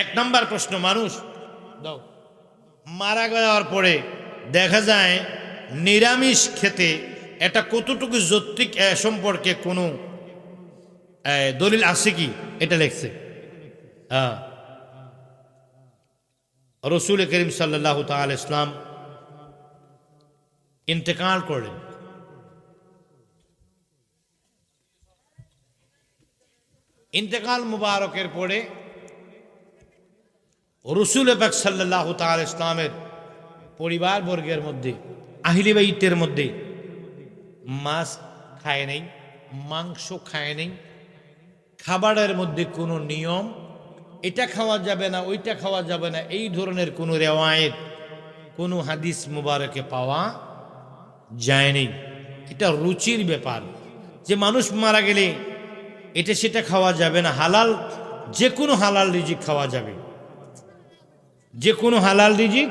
এক নম্বর প্রশ্ন মানুষ। দাও। মারা যাওয়ার পরে দেখা যায় নিরামিষ খেতে এটা কতটুকু যৌক্তিক সম্পর্কে কোনো দলিল আছে কি? এটা লেখছে। হ্যাঁ রসুল করিম সাল্লাহ তাল ইসলাম ইন্তেকাল করলেন। ইন্তেকাল মুবারকের পরে রসুল পাক সাল্লাহ তাল ইসলামের পরিবার বর্গের মধ্যে, আহিলি বাইতের মধ্যে মাছ খায় নেই, মাংস খায় নেই, খাবারের মধ্যে কোনো নিয়ম, এটা খাওয়া যাবে না, ওইটা খাওয়া যাবে না, এই ধরনের কোনো রেওয়ায়েত, কোনো হাদিস মুবারকে পাওয়া যায়নি এটা রুচির ব্যাপার। যে মানুষ মারা গেলে এটা সেটা খাওয়া যাবে না, হালাল যে কোনো হালাল রিজিক খাওয়া যাবে। যে কোনো হালাল রিজিক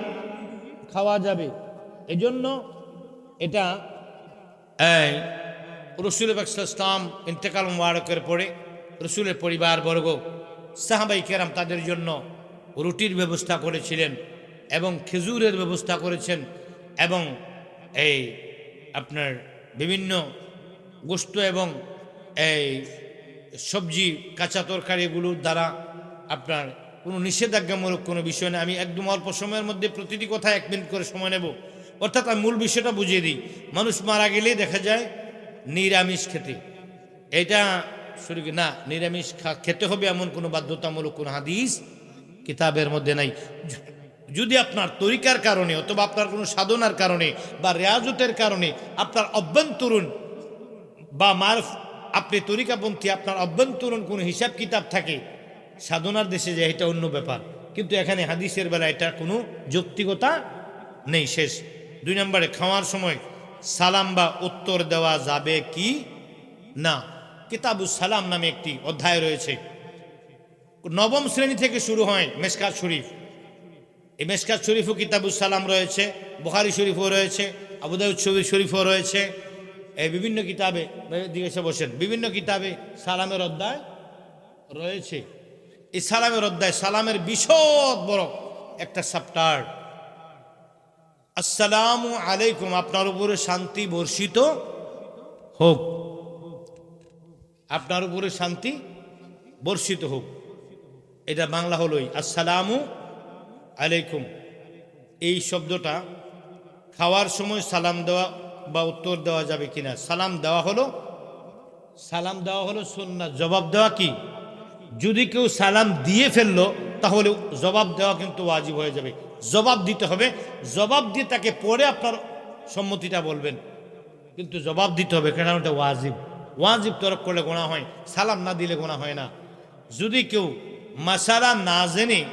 খাওয়া যাবে। এজন্য এটা রসুল ইসলাম ইন্তেকাল মুবারকের পরে রসুলের পরিবারবর্গ, সাহাবাই কেরাম তাদের জন্য রুটির ব্যবস্থা করেছিলেন এবং খেজুরের ব্যবস্থা করেছেন এবং এই আপনার বিভিন্ন গোস্ত এবং এই সবজি, কাঁচা তরকারিগুলোর দ্বারা আপনার কোনো নিষেধাজ্ঞামূলক কোনো বিষয় নেই আমি একদম অল্প সময়ের মধ্যে প্রতিটি কথা এক মিনিট করে সময় নেব। অর্থাৎ আমি মূল বিষয়টা বুঝিয়ে দিই। মানুষ মারা গেলেই দেখা যায় নিরামিষ খেতে। এটা শুরু কি- না, নিরামিষ খেতে হবে এমন কোনো বাধ্যতামূলক কোনো হাদিস কিতাবের মধ্যে নাই। যদি আপনার তরিকার কারণে অথবা আপনার কোনো সাধনার কারণে বা রেয়াজতের কারণে আপনার অভ্যন্তরীণ বা মারফ আপনি তরিকাপন্থী, আপনার অভ্যন্তরীণ কোনো হিসাব কিতাব থাকে সাধনার দেশে যায় এটা অন্য ব্যাপার। কিন্তু এখানে হাদিসের বেলা এটা কোনো যৌক্তিকতা নেই শেষ। দুই নম্বরে, খাওয়ার সময় সালাম বা উত্তর দেওয়া যাবে কি? না। কিতাবুস সালাম নামে একটি অধ্যায় রয়েছে। নবম শ্রেণি থেকে শুরু হয় মেসকাত শরীফ। এই মেসকাত শরীফও কিতাবুস সালাম রয়েছে, বুখারি শরীফও রয়েছে আবুদাউদ শরীফ শরীফও রয়েছে। এই বিভিন্ন কিতাবে দিকে বসেন। বিভিন্ন কিতাবে সালামের অধ্যায় রয়েছে। এই সালামের অধ্যায়, সালামের বিশদ বড় একটা সাপ্টার আসসালামু আলাইকুম, আপনার উপরে শান্তি বর্ষিত হোক। আপনার উপরে শান্তি বর্ষিত হোক। এটা বাংলা হলোই, আসসালামু আলাইকুম। এই শব্দটা খাওয়ার সময় সালাম দেওয়া বা উত্তর দেওয়া যাবে কিনা? সালাম দেওয়া হলো, সালাম দেওয়া হলো সুন্নাত, জবাব দেওয়া কি? যদি কেউ সালাম দিয়ে ফেলল, তাহলে জবাব দেওয়া কিন্তু ওয়াজিব হয়ে যাবে। জবাব দিতে হবে। জবাব দিয়ে তাকে পরে আপনার সম্মতিটা বলবেন। কিন্তু জবাব দিতে হবে কেন? ওটা ওয়াজিব। ওয়াজিব তরফ করলে গোনা হয়। সালাম না দিলে গোনা হয় না। যদি কেউ মাসালা না জেনে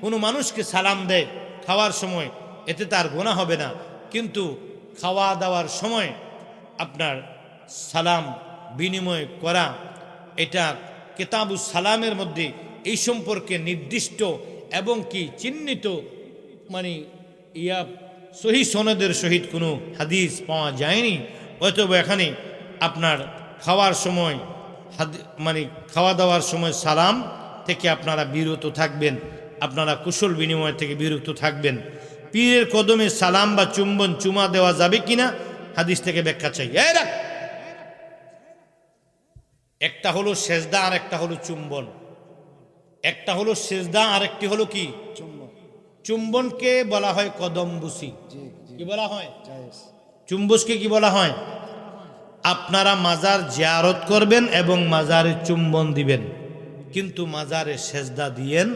কোনো মানুষকে সালাম দেয় খাওয়ার সময়, এতে তার গোনা হবে না। কিন্তু খাওয়া দাওয়ার সময় আপনার সালাম বিনিময় করা, এটা কেতাবুস সালামের মধ্যে এই সম্পর্কে নির্দিষ্ট এবং কি চিহ্নিত মানে ইয়া সহি সনদের সহিত কোনো হাদিস পাওয়া যায়নি। অতএব এখানে আপনার খাওয়ার সময় মানে খাওয়া দাওয়ার সময় সালাম থেকে আপনারা বিরত থাকবেন। আপনারা কুশল বিনিময় থেকে বিরত থাকবেন। পীরের কদমে সালাম বা চুম্বন চুমা দেওয়া যাবে কিনা, হাদিস থেকে ব্যাখ্যা চাই। এই রাখ। একটা হলো সেজদা আর একটা হলো চুম্বন। একটা হলো সেজদা আর একটি হলো কি? চুম্বন। চুম্বনকে বলা হয় কদম্বুসি। কি বলা হয়? চুম্বুসকে কি বলা হয়? আপনারা মাজার জিয়ারত করবেন এবং মাজারে চুম্বন দিবেন। কিন্তু মাজারে সেজদা দিয়েন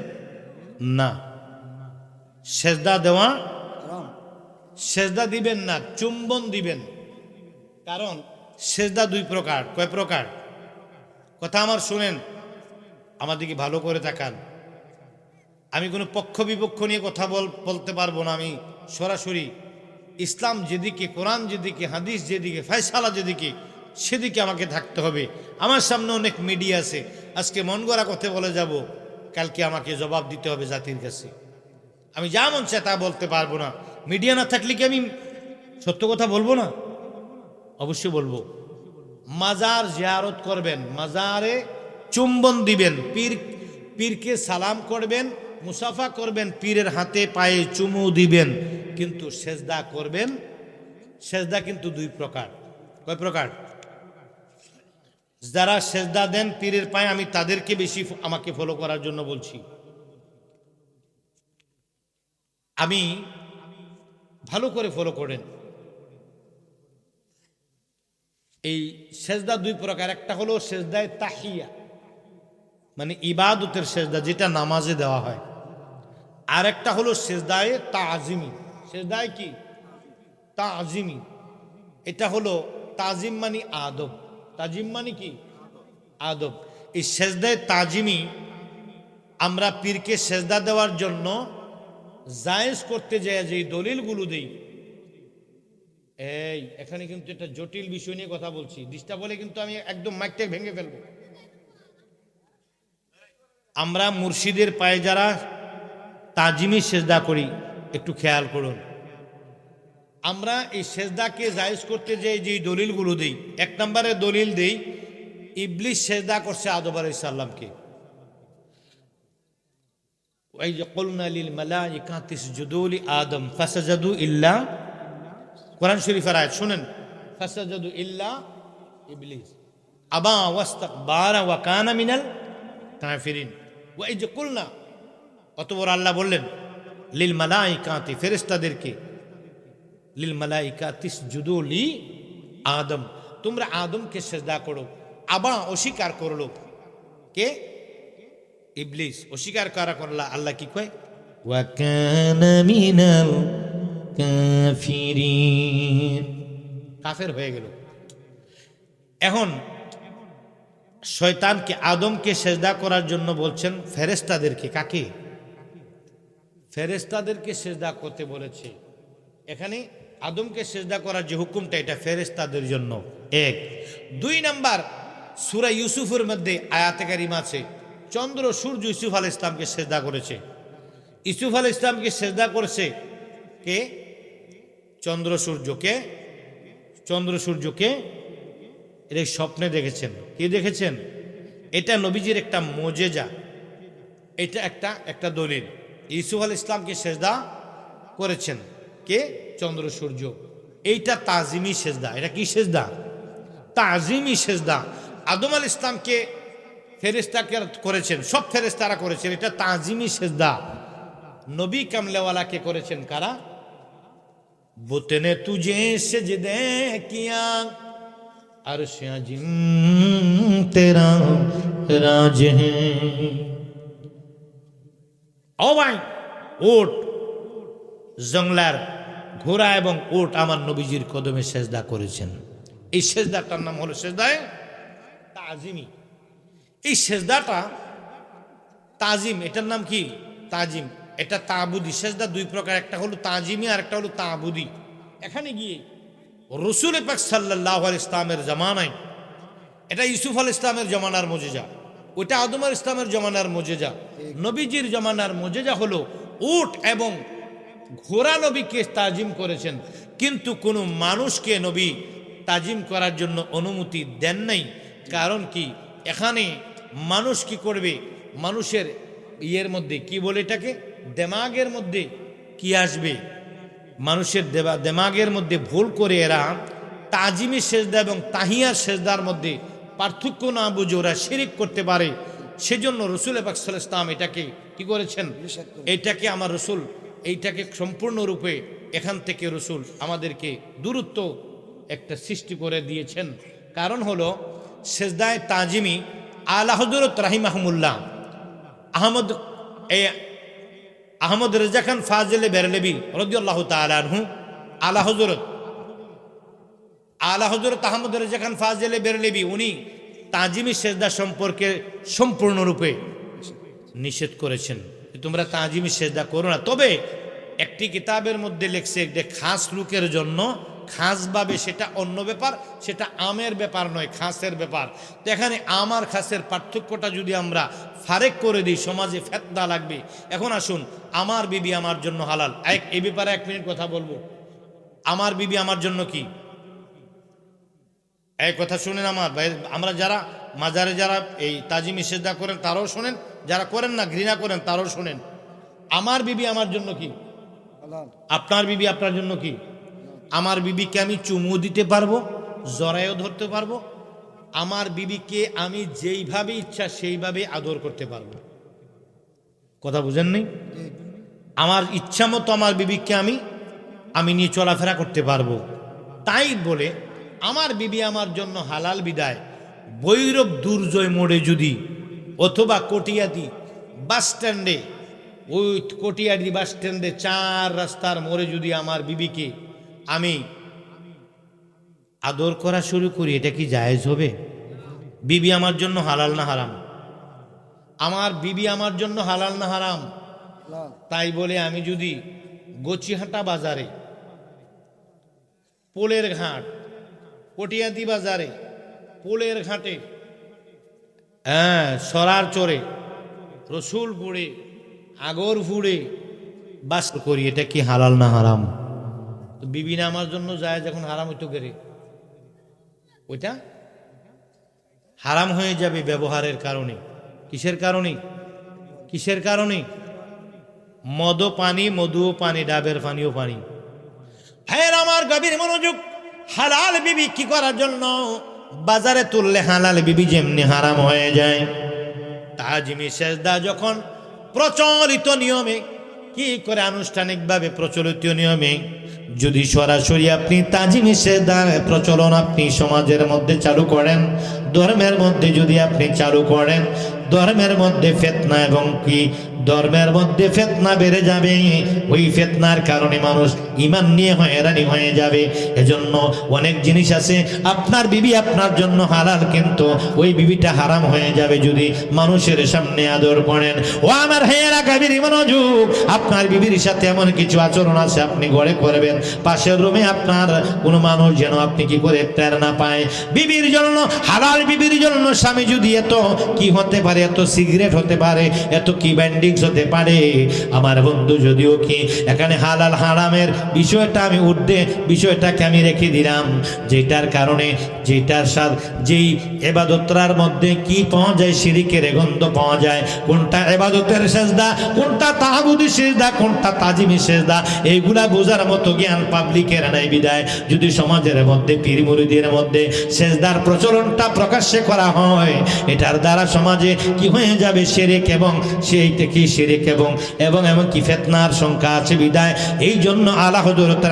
না। সেজদা দেওয়া সেজদা দিবেন না চুম্বন দিবেন। কারণ সেজদা দুই প্রকার। কয় প্রকার? কথা আমার শুনেন, আমার দিকে ভালো করে তাকান। আমি কোনো পক্ষ বিপক্ষ নিয়ে কথা বল, বলতে পারব না আমি সরাসরি। ইসলাম যেদিকে, কোরআন যেদিকে, হাদিস যেদিকে, ফয়সালা যেদিকে, সেদিকে আমাকে থাকতে হবে। আমার সামনে অনেক মিডিয়া আছে। আজকে মন গড়া কথা বলে যাব, কালকে আমাকে জবাব দিতে হবে জাতির কাছে। আমি যা মন চায় তা বলতে পারব না। মিডিয়া না থাকলে কি আমি সত্য কথা বলব না? অবশ্যই বলব। মাজার জিয়ারত করবেন, মাজারে চুম্বন দিবেন, পীর, পীরকে সালাম করবেন, মুসাফা করবেন, পীরের হাতে পায়ে চুমু দিবেন, কিন্তু সেজদা করবেন, সেজদা কিন্তু দুই প্রকার। কয় প্রকার? যারা সেজদা দেন পীরের পায়ে, আমি তাদেরকে বেশি আমাকে ফলো করার জন্য বলছি। আমি ভালো করে ফলো করেন। এই সেজদা দুই প্রকার, একটা হলো সেজদায় তাহিয়া মানে ইবাদতের সেজদা যেটা নামাজে দেওয়া হয়, আর একটা হলো সেজদায় তা আজিমি সেজদায় কি? তা আজিমি এটা হলো তাজিম মানে আদব। তাজিম মানে কি? আদব। এই সেজদায় তাজিমি আমরা পীরকে সেজদা দেওয়ার জন্য জায়েজ করতে যায় যে দলিলগুলো দেই এই, এখানে কিন্তু একটা জটিল বিষয় নিয়ে কথা বলছি। ডিস্টার্ব হলে কিন্তু আমি একদম মাইকটা ভেঙে ফেলব। আমরা মুর্শিদের পায়ে যারা তাজিমি সেজদা করি, একটু খেয়াল করুন। আমরা এই সেজদাকে জায়েজ করতে যাই যে দলিলগুলো দিই, এক নম্বরে দলিল দেই ইবলিশ সেজদা করছে আদব আলাইসাল্লামকে ওই যে কলনা লিল মালাইকা তিসজুদু লি আদম, ফাসাজাদু ইল্লা কোরআন শরীফের আয়াত শুনেন। ফাসাজাদু ইল্লা ইবলিস। আবা ওয়াস্তাকবারা ওয়া কানা মিনাল কাফিরিন। ওয়া ইজ কুলনা অতঃপর আল্লাহ বললেন লিল মালাইকাতি ফেরেশতাদেরকে লিল মালাইকা তিসজুদু লি আদম। তোমরা আদমকে সেজদা করো আবা অস্বীকার করল কে? ইবলিস। অস্বীকার করা করলা আল্লাহ কি কয়? ওয়া কানা মিনাল কাফের হয়ে গেল। এখন শয়তানকে, আদমকে সেজদা করার জন্য বলছেন ফেরেস্তাদেরকে কাকে? ফেরেস্তাদেরকে সেজদা করতে বলেছে। এখানে আদমকে সেজদা করার যে হুকুমটা, এটা ফেরেস্তাদের জন্য। এক। দুই নাম্বার, সুরা ইউসুফের মধ্যে আয়াতে কারিম আছে, চন্দ্র, সূর্য ইউসুফ আল ইসলামকে সেজদা করেছে। ইসুফ আল ইসলামকে সেজদা করেছে কে? চন্দ্র সূর্যকে চন্দ্র সূর্যকে এর স্বপ্নে দেখেছেন। কি দেখেছেন? এটা নবীজির একটা মোজেজা। এটা একটা একটা দলিল। ইসুফ আল ইসলামকে সেজদা করেছেন। কে? চন্দ্র সূর্য। এইটা তাজিমি সেজদা। এটা কি সেজদা? তাজিমি সেজদা। আদম আল ইসলামকে ফেরেস্তাকে করেছেন। সব ফেরেস্তারা করেছেন। এটা তাজিমি সেজদা। নবী কামলেওয়ালাকে করেছেন কারা? बुत ने तुझे सजदे किया अर्श जिम तेरा राज है ও ভাই ওট জংলার ঘোড়া এবং ওট আমার নবীজির কদমে সেজদা করেছেন এই সেজদাটার নাম হলো সেজদায় তাজিমি এই সেজদাটা তাজিম এটার নাম কি তাজিম এটা তাবুদি, সেজদা দুই প্রকার, একটা হলো তাজিমি আর একটা হলো তাবুদি। এখানে গিয়ে রসুল পাক সাল্লাহ আল ইসলামের জামানায়, এটা ইউসুফ আল ইসলামের জমানার মজেজা ওটা আদম আল ইসলামের জমানার মজেজা, নবীজির জমানার মজেজা হলো উট এবং ঘোড়া নবীকে তাজিম করেছেন। কিন্তু কোনো মানুষকে নবী তাজিম করার জন্য অনুমতি দেন নাই। কারণ কি? এখানে মানুষ কি করবে? মানুষের ইয়ের মধ্যে কি বলে এটাকে? দেমাগের মধ্যে কি আসবে? মানুষের দেবা দেমাগের মধ্যে ভুল করে এরা তাজিমি সেজদা এবং তাহিয়ার সেজদার মধ্যে পার্থক্য না বুঝে ওরা শিরিক করতে পারে। সেজন্য রসুল এবাকসাল ইসলাম এটাকে কি করেছেন? এটাকে আমার রসুল এইটাকে সম্পূর্ণরূপে এখান থেকে রসুল আমাদেরকে দূরত্ব একটা সৃষ্টি করে দিয়েছেন। কারণ হলো সেজদায় তাজিমি আলা হজরত রাহিমাহমুল্লাহ আহমদ এই আহমদ রেজা খান ফাজেলে বেরলেবি রদি আল্লাহ তালু আলা হজরত আলা হজরত আহমদ রেজা খান ফাজেলে বেরলেবি, উনি তাজিমি সেজদা সম্পর্কে সম্পূর্ণরূপে নিষেধ করেছেন। তোমরা তাজিমি সেজদা করো না। তবে একটি কিতাবের মধ্যে লেখছে একটি খাস লোকের জন্য খাসভাবে সেটা অন্য ব্যাপার সেটা আমের ব্যাপার নয় খাসের ব্যাপার। তো এখানে আমার খাসের পার্থক্যটা যদি আমরা ফারেক করে দিই সমাজে ফেতনা লাগবে। এখন আসুন আমার বিবি আমার জন্য হালাল। এক এই ব্যাপারে এক মিনিট কথা বলব। আমার বিবি আমার জন্য কি? এই কথা শুনেন আমার ভাই আমরা যারা মাজারে যারা এই তাজিমি সেজদা করেন তারাও শোনেন। যারা করেন না ঘৃণা করেন তারাও শোনেন। আমার বিবি আমার জন্য কি? আপনার বিবি আপনার জন্য কি? আমার বিবিকে আমি চুমু দিতে পারব জরায়ও ধরতে পারব, আমার বিবিকে আমি যেইভাবে ইচ্ছা সেইভাবে আদর করতে পারব। কথা বুঝেন নেই আমার ইচ্ছা মতো আমার বিবিকে আমি আমি নিয়ে চলাফেরা করতে পারব। তাই বলে আমার বিবি আমার জন্য হালাল বিদায় বৈরব দুর্জয় মোড়ে যদি অথবা কটিয়াদি বাস স্ট্যান্ডে, ওই কটিয়াদি বাস স্ট্যান্ডে চার রাস্তার মোড়ে যদি আমার বিবিকে আমি আদর করা শুরু করি, এটা কি জায়েজ হবে? বিবি আমার জন্য হালাল না হারাম? আমার বিবি আমার জন্য হালাল না হারাম? তাই বলে আমি যদি গচিহাটা বাজারে, পোলের ঘাট, পটিয়াদি বাজারে, পোলের ঘাটে হ্যাঁ সরার চরে, রসুলপুরে, আগরপুরে বাস করি, এটা কি হালাল না হারাম? তো বিবি না আমার জন্য যায় যখন হারাম হইতো গেরে। ওইটা? হারাম হয়ে যাবে ব্যবহারের কারণে। কিসের কারণে? কিসের কারণে? মদ পানি মধু পানি, ডাবের পানিও পানি। হ্যাঁ আমার গভীর মনোযোগ, হালাল বিবি কি করার জন্য? বাজারে তুললে হালাল বিবি যেমনি হারাম হয়ে যায়। তাজিমি সেজদা যখন প্রচলিত নিয়মে কি করে আনুষ্ঠানিকভাবে প্রচলিত নিয়মে? যদি সরাসরি আপনি তাজিম সেজদার প্রচলন আপনি সমাজের মধ্যে চালু করেন, ধর্মের মধ্যে যদি আপনি চালু করেন ধর্মের মধ্যে ফেতনা এবং কি? ধর্মের মধ্যে ফেতনা বেড়ে যাবে। ওই ফেতনার কারণে মানুষ ইমান নিয়ে হয়রানি হয়ে যাবে। এজন্য অনেক জিনিস আছে। আপনার বিবি আপনার জন্য হালাল, কিন্তু ওই বিবিটা হারাম হয়ে যাবে যদি মানুষের সামনে আদর করেন। ও আমার হেয়ারা কাবির মনোযোগ, আপনার বিবির সাথে এমন কিছু আচরণ আছে আপনি ঘরে করবেন। পাশের রুমে আপনার কোনো মানুষ যেন আপনি কি করে না পায়। বিবির জন্য, হালাল বিবির জন্য স্বামী যদি এত, কি হতে পারে? এত সিগারেট হতে পারে, এত কি ব্যান্ডিংস হতে পারে? আমার বন্ধু যদিও কি এখানে হালাল হারামের বিষয়টা আমি উঠতে, বিষয়টাকে আমি রেখে দিলাম। যেটার কারণে, যেটার সাথ যেই এবাদতরার মধ্যে কি পাওয়া যায় শিরিকের গন্ধ পাওয়া যায়। কোনটা এবাদতের সেজদা, কোনটা তাহাবুদি সেজদা, কোনটা তাজিমি সেজদা, এইগুলা বোঝার মতো জ্ঞান পাবলিকের নাই বিদায়। যদি সমাজের মধ্যে পীর মুরিদের মধ্যে সেজদার প্রচলনটা প্রকাশ্যে করা হয়, এটার দ্বারা সমাজে কি হয়ে যাবে সেরেক এবং সেই থেকে সেরেক এবং এবং এমন কি ফেতনার সংখ্যা আছে বিদায়। এই জন্য আলা হজরত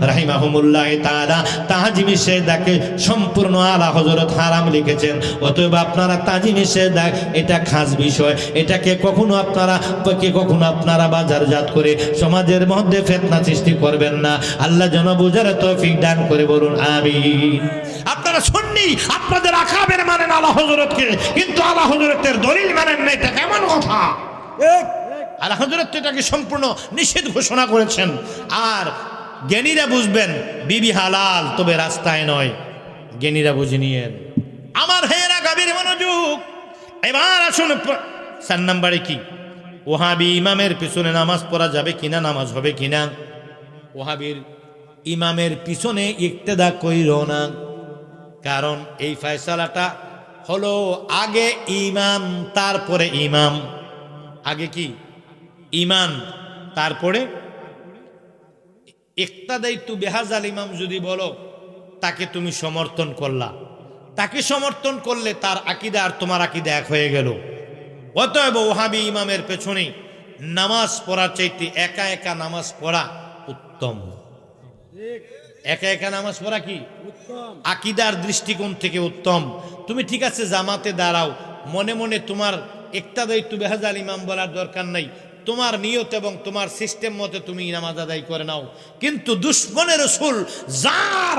রাহিমাহুমুল্লাহ তাআলা তাজিমি সেজদাকে সম্পূর্ণ আলা হজরত হারাম লিখেছেন। অতএব আপনারা তাজিমি সেজদা এটা খাস বিষয়। এটাকে কখনো আপনারা কে কখনো আপনারা বাজারজাত করে সমাজের মধ্যে ফেতনা সৃষ্টি করবেন না। আল্লাহ যেন বোঝার তৌফিক দান করে বলুন, আমিন। আপনারা শুননি আপনাদের আকাবের মানেন আলা হজরতকে কিন্তু আলা হজরতের দলিল মানেন না এটা কেমন কথা? আলা হজরত এটাকে সম্পূর্ণ নিষেধ ঘোষণা করেছেন। আর জ্ঞানীরা বুঝবেন বিবি হালাল তবে রাস্তায় নয়। জ্ঞানীরা বুঝে নিয়েন। আমার হেরা গাভীর মনোযোগ। এবার আসুন চার নাম্বারে কি? ওহাবি ইমামের পিছনে নামাজ পড়া যাবে কিনা নামাজ হবে কিনা? ওহাবির ইমামের পিছনে ইক্তেদা কইর না। কারণ এই ফয়সালাটা হলো আগে ইমাম, তারপরে ইমাম। আগে কি? ইমান, তারপরে ইক্তাদাইতু বেহাজাল ইমাম যদি বলো, তাকে তুমি সমর্থন করলা। তাকে সমর্থন করলে তার আকিদা আর তোমার আকিদা এক হয়ে গেল। অতএব ওহাবি ইমামের পেছনে নামাজ পড়ার চাইতে একা একা নামাজ পড়া উত্তম। একা একা নামাজ পড়া কি? আকিদার দৃষ্টিকোণ থেকে উত্তম। তুমি ঠিক আছে জামাতে দাঁড়াও। মনে মনে তোমার একটা দায়িত্ব বেহাজাল ইমাম বলার দরকার নাই। তোমার নিয়ত এবং তোমার সিস্টেম মতে তুমি নামাজ আদায় করে নাও। কিন্তু দুশ্মনের রসুল যার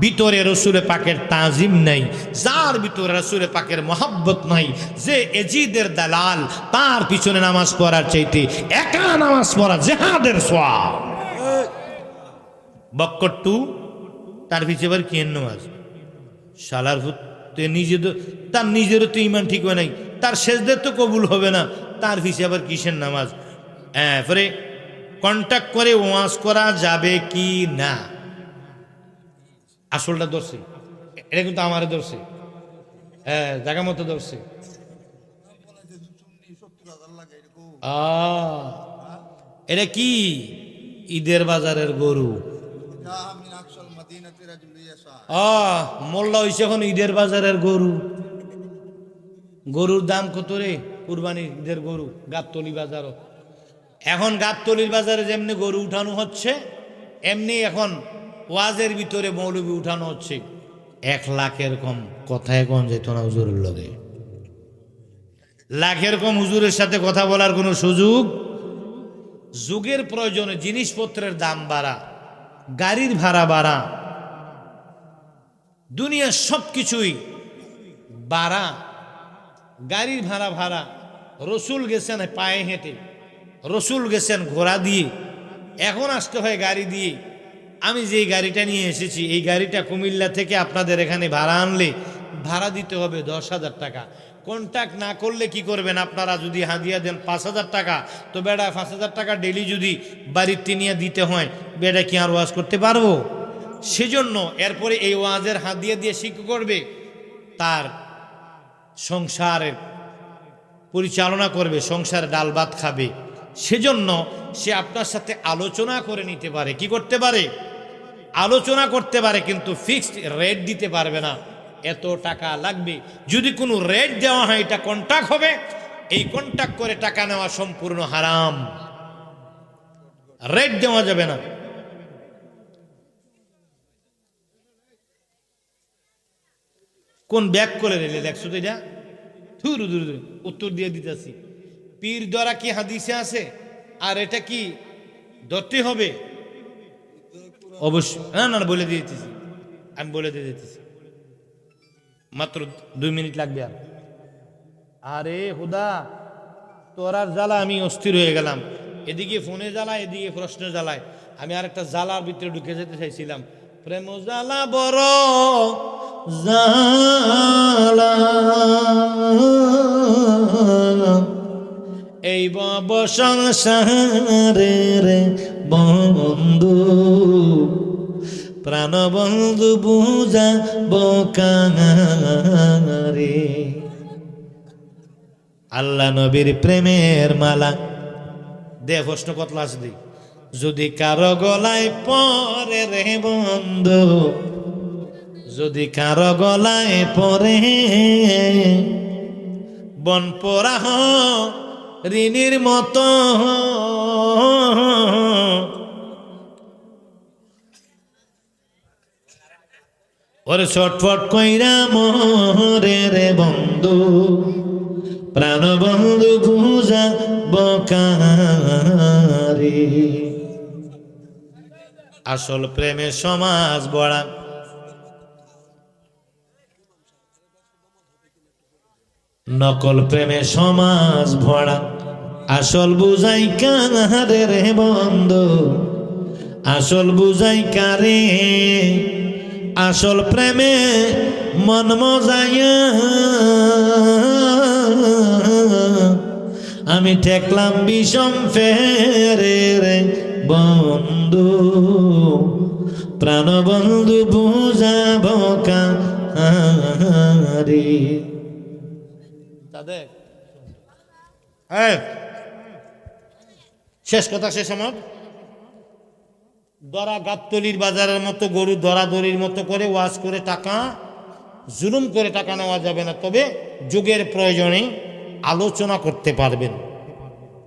ভিতরে রসুলে পাকের তাজিম নাই যার ভিতরে রসুলে পাকের মহাব্বত নাই যে এজিদের দালাল তার পিছনে নামাজ পড়ার চাইতে একা নামাজ পড়া জেহাদের সোয়াব। বক্কর টু তার পিছিয়ে আবার কেন নামাজ শালার ভূত, তে নিজে তো তার নিজেরও তো ইমান ঠিক হয় নাই। তার শেষদের তো কবুল হবে না। তার পিছিয়ে আবার কিসের নামাজ? হ্যাঁ পরে কন্ট্যাক্ট করে ওয়াজ করা যাবে কি না? আসলটা ধরছে। এটা কিন্তু আমারে ধরছে। হ্যাঁ জায়গা মতো ধরছে। এটা কি? ঈদের বাজারের গরু। মোল্লা হইছে এখন ঈদের বাজারের গরু। গরুর দাম কত রে? কুরবানি ঈদের গরু, গাবতলি বাজারও এখন গাবতলির বাজারে যেমনি গরু উঠানো হচ্ছে, এমনি এখন ওয়াজের ভিতরে মৌলবি উঠানো হচ্ছে। এক লাখের কম কথায় কম যেত না হুজুরের লগে। লাখের কম হুজুরের সাথে কথা বলার কোনো সুযোগ? যুগের প্রয়োজনে জিনিসপত্রের দাম বাড়া। গাড়ির ভাড়া বাড়া। দুনিয়ার সব কিছুই বাড়া। গাড়ির ভাড়া ভাড়া। রসুল গেছেন পায়ে হেঁটে। রসুল গেছেন ঘোড়া দিয়ে। এখন আসতে হয় গাড়ি দিয়ে। আমি যেই গাড়িটা নিয়ে এসেছি, এই গাড়িটা কুমিল্লা থেকে আপনাদের এখানে ভাড়া আনলে ভাড়া দিতে হবে দশ হাজার টাকা। কন্ট্যাক্ট না করলে কি করবেন? আপনারা যদি হাদিয়া দেন পাঁচ হাজার টাকা, তো বেড়া পাঁচ হাজার টাকা ডেলি যদি বাড়িতে নিয়ে দিতে হয়, বেড়া কি আর ওয়াজ করতে পারব? সেজন্য এরপরে এই ওয়াজের হাত দিয়ে শিক্ষা করবে, তার সংসারের পরিচালনা করবে, সংসার ডাল ভাত খাবে। সেজন্য সে আপনার সাথে আলোচনা করে নিতে পারে। কি করতে পারে? আলোচনা করতে পারে, কিন্তু ফিক্সড রেট দিতে পারবে না। এত টাকা লাগবে? যদি কোনো রেট দেওয়া হয়, এটা কন্ট্যাক্ট হবে। এই কন্ট্যাক্ট করে টাকা নেওয়া সম্পূর্ণ হারাম। রেট দেওয়া যাবে না। কোন ব্যাক করে রেলে, দেখছ তো এটা? থুরু ধুরু ধুরু, উত্তর দিয়ে দিতেছি। পীর দ্বারা কি হাদিসে আছে? আর এটা কি ধরতে হবে? অবশ্যই। না না বলে দিয়ে দিতেছি আমি বলে দিয়ে দিতেছি। মাত্র দুই মিনিট লাগবে আর। আরে হুদা, তোর আর জ্বালা, আমি অস্থির হয়ে গেলাম। এদিকে ফোনে জ্বালা এদিকে প্রশ্ন জ্বালায়। আমি আর একটা জ্বালার ভিতরে ঢুকে যেতে চাইছিলাম। প্রেম জ্বালা বড় জালা এই বব সংসারের বন্ধু। প্রাণ বন্ধু বুঝা বোকারে আল্লাহ নবীর প্রেমের মালা। দে প্রশ্ন কতলা যদি কারও গলায় পরে রে বন্ধু, যদি কারও গলায় পরে বন হ ঋণীর মতো ওরে ছটফট কইরা মোরে রে বন্ধু, প্রাণ বন্ধু বুঝা বকারে। আসল প্রেমে সমাজ বড়া নকল প্রেমে সমাজ ভরা। আসল বুঝাই কারে রে বন্ধু, আসল বুঝাই কারে? আসল প্রেমে মন মজাইয়া। আমি ঠেকলাম বিষম ফেরে রে বন্ধু। প্রাণ বন্ধু বুঝাব কারে তাদের শেষ কথা, শেষ আমার। দরা গাবতলির বাজারের মতো গরু দরাদরির মতো করে ওয়াশ করে টাকা, জুলুম করে টাকা নেওয়া যাবে না। তবে যুগের প্রয়োজনে আলোচনা করতে পারবেন।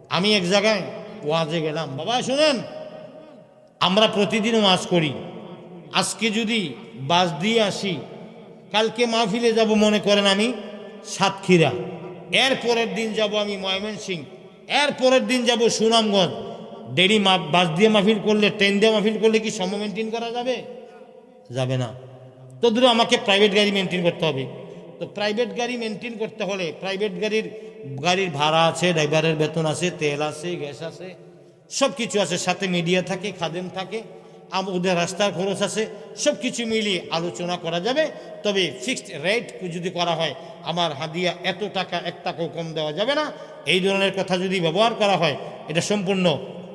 আমি এক জায়গায় ওয়াজে গেলাম, বাবা শোনেন, আমরা প্রতিদিন ওয়াজ করি। আজকে যদি বাস দিয়ে আসি, কালকে মাহফিলে যাব মনে করেন আমি সাতক্ষীরা। এর পরের দিন যাব আমি ময়মনসিং এর পরের দিন যাব সুনামগঞ্জ। মা বাস দিয়ে মাহফিল করলে, ট্রেন দিয়ে মাহফিল করলে কি সময় মেনটেন করা যাবে? যাবে না। তো ধরো আমাকে প্রাইভেট গাড়ি মেনটেন করতে হবে। তো প্রাইভেট গাড়ি মেনটেন করতে হলে প্রাইভেট গাড়ির গাড়ির ভাড়া আছে, ড্রাইভারের বেতন আছে, তেল আছে, গ্যাস আছে সব কিছু আছে। সাথে মিডিয়া থাকে, খাদেম থাকে ওদের রাস্তার খরচ আছে সব কিছু মিলিয়ে আলোচনা করা যাবে। তবে ফিক্সড রেট যদি করা হয়, আমার হাদিয়া এত টাকা, এক টাকাও কম দেওয়া যাবে না। এই ধরনের কথা যদি ব্যবহার করা হয়, এটা সম্পূর্ণ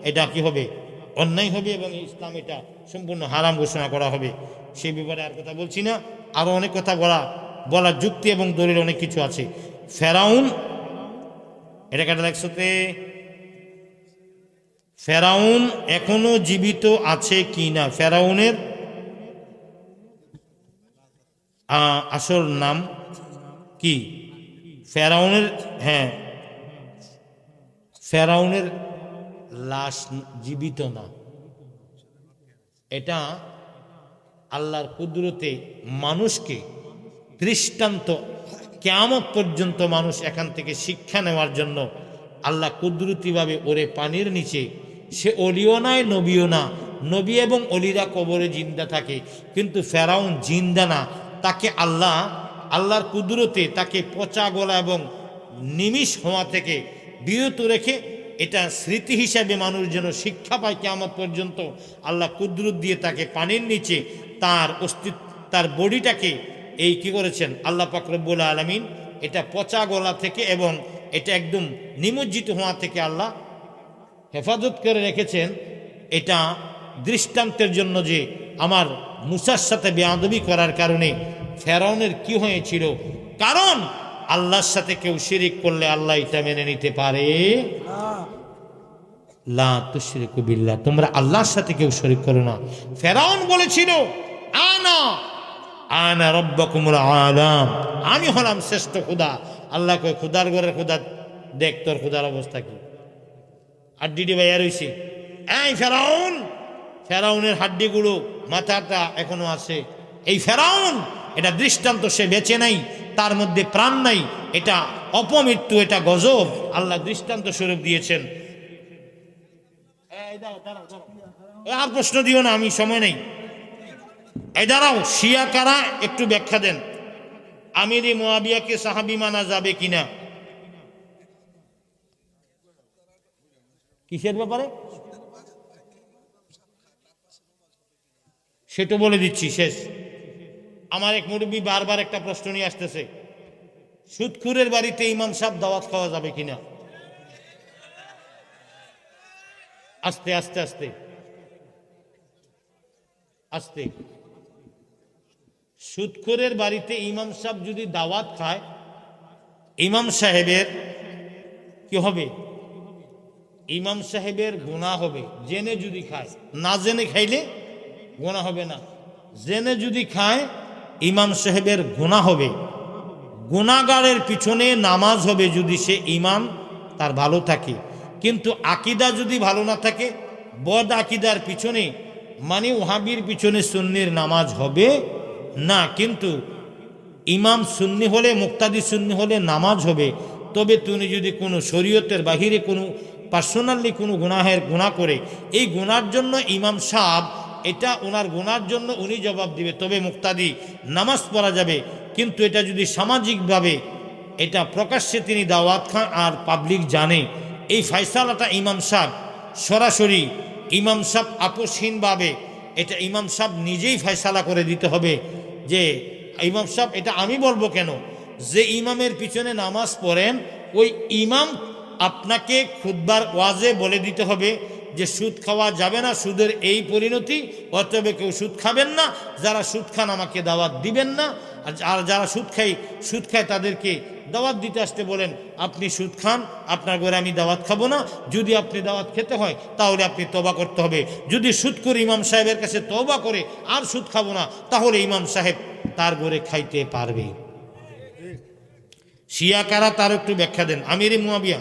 এটা কি হবে? অন্যায় হবে এবং ইসলাম এটা সম্পূর্ণ হারাম ঘোষণা করা হবে। সেই ব্যাপারে আর কথা বলছি না। আরও অনেক কথা বলা, বলার যুক্তি এবং দলিল অনেক কিছু আছে। ফেরাউন, এটা কেটে দেখছোতে ফেরাউন এখনও জীবিত আছে কি না? ফেরাউনের আসল নাম কি? ফেরাউনের হ্যাঁ। ফেরাউনের লাশ জীবিত না। এটা আল্লাহর কুদরতে মানুষকে দৃষ্টান্ত, কেয়ামত পর্যন্ত মানুষ এখান থেকে শিক্ষা নেওয়ার জন্য আল্লাহ কুদরতিভাবে ওরে পানির নিচে, সে অলিও নয়, নবীও না। নবী এবং অলিরা কবরে জিন্দা থাকে, কিন্তু ফেরাউন জিন্দা না। তাকে আল্লাহ, আল্লাহর কুদরতে তাকে পচা গলা এবং নিমিষ হওয়া থেকে বিরত রেখে এটা স্মৃতি হিসাবে মানুষ যেন শিক্ষা পায় কেমন পর্যন্ত, আল্লাহ কুদরত দিয়ে তাকে পানির নিচে তার অস্তিত্ব, তার বডিটাকে এই কি করেছেন? আল্লাহ পাকরবুল আলমিন এটা পচা গলা থেকে এবং এটা একদম নিমজ্জিত হওয়া থেকে আল্লাহ হেফাজত করে রেখেছেন। এটা দৃষ্টান্তের জন্য যে আমার মুসার সাথে বেয়াদবি করার কারণে ফেরাউনের কি হয়েছিল? কারণ আল্লাহর সাথে কেউ শিরিক করলে আল্লাহ এটা মেনে নিতে পারে। লা তোমরা আল্লাহর সাথে কেউ শরিক করো না। ফেরাউন বলেছিল, আনা আনা রব্বাকুমুল আলাম, আমি হলাম শ্রেষ্ঠ খুদা। আল্লাহ কয়, খুদার ঘরের খুদা, দেখ তোর খুদার অবস্থা কি? আর ডিডি ভাইয়া রয়েছে এই ফেরাউন, ফেরাউনের হাড্ডিগুলো, মাথাটা এখনও আছে। এই ফেরাউন, এটা দৃষ্টান্ত সে বেঁচে নাই, তার মধ্যে প্রাণ নাই, এটা অপমৃত্যু, এটা গজব। আল্লাহ দৃষ্টান্ত স্বরূপ দিয়েছেন। আর প্রশ্ন দিও না, আমি সময় নেই। এই দাঁড়াও, শিয়া কারা? একটু ব্যাখ্যা দেন। আমিরি মোয়াবিয়াকে সাহাবি মানা যাবে কিনা কিসের ব্যাপারে? সেটা বলে দিচ্ছি, শেষ। আমার এক মুরব্বী বারবার একটা প্রশ্ন নিয়ে আসতেছে। সুদখুরের বাড়িতে ইমাম সাহেব দাওয়াত খাওয়া যাবে কিনা আস্তে আস্তে আস্তে। আস্তে। সুদখোরের বাড়িতে ইমাম সাহেব যদি দাওয়াত খায়, ইমাম সাহেবের কি হবে? ইমাম সাহেবের গুণা হবে। জেনে যদি খায়, না জেনে খাইলে গোনা হবে না। জেনে যদি খায়, ইমাম সাহেবের গুণা হবে। গুণাগারের পিছনে নামাজ হবে যদি সে ইমাম, তার ভালো থাকে। কিন্তু আকিদা যদি ভালো না থাকে, বদ আকিদার পিছনে মানে ওহাবির পিছনে সুন্নির নামাজ হবে না। কিন্তু ইমাম সুন্নি হলে, মুক্তাদি সুন্নি হলে নামাজ হবে। তবে তুমি যদি কোনো শরীয়তের বাহিরে কোনো, পার্সোনালি কোনো গুনাহের গুণা করে, এই গুনার জন্য ইমাম সাহেব, এটা ওনার গুনার জন্য উনি জবাব দিবে। তবে মুক্তাদি, নামাজ পড়া যাবে। কিন্তু এটা যদি সামাজিকভাবে, এটা প্রকাশ্যে তিনি দাওয়াত খান আর পাবলিক জানে। এই ফায়সালাটা ইমাম সাহেব সরাসরি ইমাম সাহেব আপোষহীনভাবে এটা ইমাম সাহেব নিজেই ফয়সালা করে দিতে হবে যে, ইমাম সাহেব, এটা আমি বলব কেন? যে ইমামের পিছনে নামাজ পড়েন, ওই ইমাম আপনাকে খুদবার ওয়াজে বলে দিতে হবে যে, সুদ খাওয়া যাবে না, সুদের এই পরিণতি, অতএব কেউ সুদ খাবেন না, যারা সুদ খান আমাকে দাওয়াত দিবেন না, আর যারা সুদ খাই সুদ খায় তাদেরকে দাওয়াত দিতে আসতে বলেন, আপনি সুদ খান, আপনার ঘরে আমি দাওয়াত খাব না। যদি আপনি দাওয়াত খেতে হয়, তাহলে আপনি তবা করতে হবে। যদি সুদ করে, ইমাম সাহেবের কাছে তবা করে, আর সুদ খাব না, তাহলে ইমাম সাহেব তার ঘরে খাইতে পারবে। শিয়া কারা, তার একটু ব্যাখ্যা দেন। আমিরি মুয়াবিয়া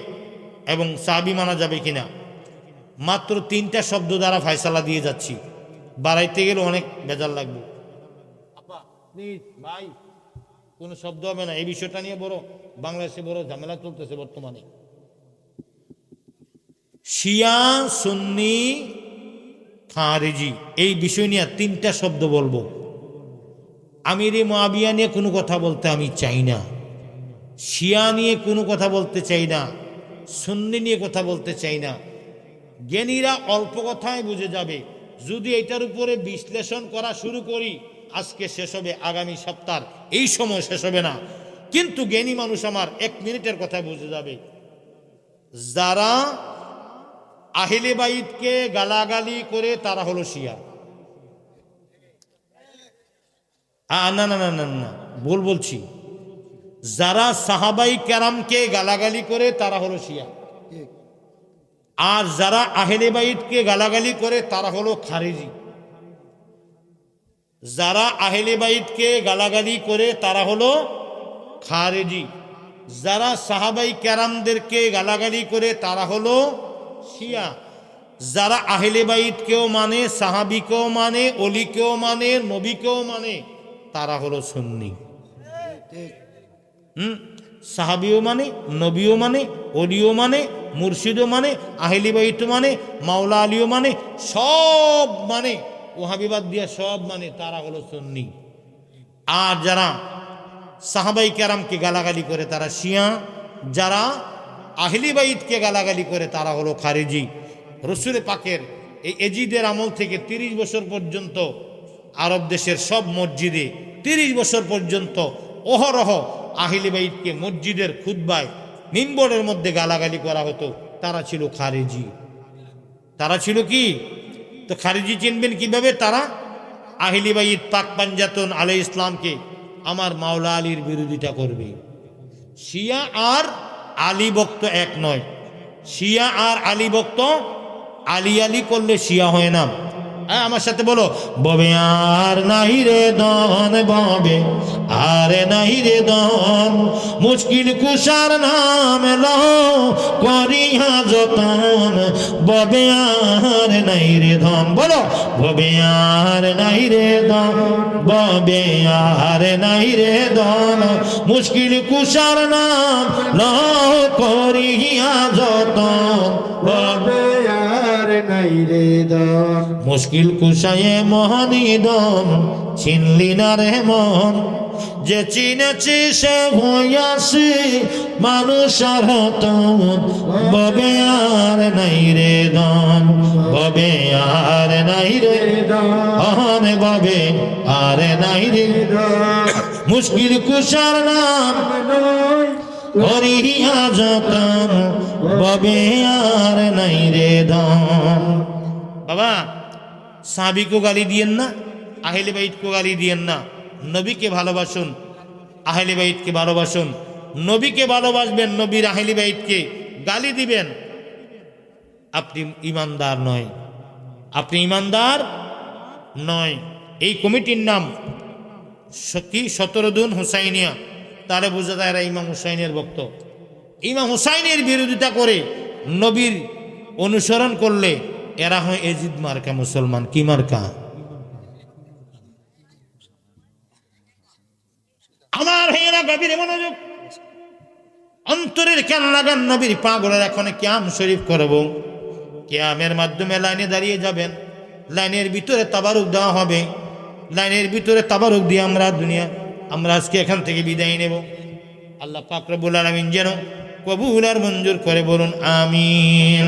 এবং সাবি মানা যাবে কিনা? মাত্র তিনটা শব্দ দ্বারা ফয়সালা দিয়ে যাচ্ছি। বাড়াইতে গেলে অনেক বেজার লাগবে। ভাই কোনো শব্দ হবে না। এই বিষয়টা নিয়ে বড় বাংলাদেশে বড় ঝামেলা চলতেছে বর্তমানে। শিয়া, সুন্নি, খারেজি, এই বিষয় নিয়ে তিনটা শব্দ বলব। আমিরে মোয়াবিয়া নিয়ে কোনো কথা বলতে আমি চাই না। শিয়া নিয়ে কোনো কথা বলতে চাই না। সুন্নি নিয়ে কথা বলতে চাই না। জ্ঞানীরা অল্প কথায় বুঝে যাবে। যদি এটার উপরে বিশ্লেষণ করা শুরু করি আজকে শেষ হবে, আগামী সপ্তাহ, এই সময় শেষ হবে না। কিন্তু জ্ঞানী মানুষ আমার এক মিনিটের কথা বুঝে যাবে। যারা আহিলে বাইতকে গালাগালি করে, তারা হলো শিয়া। না না না না না বল বলছি। যারা সাহাবাই ক্যারামকে গালাগালি করে, তারা হলো শিয়া। আর যারা আহেলে বাইতকে গালাগালি করে, তারা হলো খারিজি। যারা আহেলে বাইতকে গালাগালি করে, তারা হলো খারেজি। যারা সাহাবাই ক্যারামদেরকে গালাগালি করে, তারা হলো শিয়া। যারা আহেলে বাইতকেও মানে সাহাবিকেও মানে অলিকেও মানে নবীকেও মানে তারা হলো সুন্নি। হুম? সাহাবিও মানে নবীও মানে অলিও মানে মুর্শিদও মানে আহেলি বাইত মানে মাওলা আলীও মানে সব মানে। ওহাবিবাদ দিয়া সব মানে তারা হলো সুন্নি। আর যারা সাহাবাই কেরামকে গালাগালি করে তারা শিয়া, যারা আহলি বাইতকে গালাগালি করে তারা হলো খারেজি। রসুল পাকের এই এজিদের আমল থেকে তিরিশ বছর পর্যন্ত আরব দেশের সব মসজিদে তিরিশ বছর পর্যন্ত অহরহ আহলি বাইতকে মসজিদের খুদ্বায় মিম্বরের মধ্যে গালাগালি করা হতো। তারা ছিল খারেজি। তারা ছিল কি? তো খারিজি চিনবেন কীভাবে? তারা আহিলিবাঈদ পাক পাঞ্জাতন আলে ইসলামকে আমার মাওলা আলীর বিরোধিতা করবে। শিয়া আর আলী বক্ত এক নয়। শিয়া আর আলী বক্ত আলী আলী করলে শিয়া হয় না। আমার সাথে বলো। ববে আর নাই রে দন, ববে আর নাই রে দন। মুশকিল কুষার নাম লো করিয়া যতন। ববে আর নাই রে ধন বলো। ববে আর নাই রে দন, ববে আর নাই রে দন। মুশকিল কুষার নাম লো করিয়া যতন। ববে নাই রে দম। মুশকিল কুশায়ে মহানিদম চিনলি না রে মন। যে চিনেছি সে হইয়াছি মানুষ আর ববে আর নাই রে দম ববে আর নাই রে দম ববে আর নাই রে। মুশকিল কুশার নাম করিয়া যতন ববে আর নাই রে দম বাবা সাহাবিকে গালি দিয়েন না, আহেলে বাইতকে গালি দিয়েন না। নবীকে ভালোবাসুন, আহেলে বাইতকে ভালোবাসুন। নবীকে ভালোবাসবেন, নবীর আহেলি বাইতকে গালি দিবেন। আপনি ইমানদার নয়। আপনি ইমানদার নয়। এই কমিটির নাম কি সতেরোদুন হুসাইনিয়া। তাহলে বোঝা যায় এরা ইমাম হুসাইনের ভক্ত। ইমাম হুসাইনের বিরোধিতা করে নবীর অনুসরণ করলে এরা হয় এজিদ মার্কা, মুসলমান। কি মার্কা? আমার হেরা গভীরে মনোযোগ। অন্তরের কেন লাগান নবীর পাগলের এখন ক্যাম শরীফ করব। ক্যামের মাধ্যমে লাইনে দাঁড়িয়ে যাবেন। লাইনের ভিতরে তাবারুক দেওয়া হবে। লাইনের ভিতরে তাবারুক দিয়ে আমরা দুনিয়া আমরা আজকে এখান থেকে বিদায় নেব। আল্লাহ পাক রব্বুল আলমিন যেন কবুল আর মঞ্জুর করে বলুন, আমিন।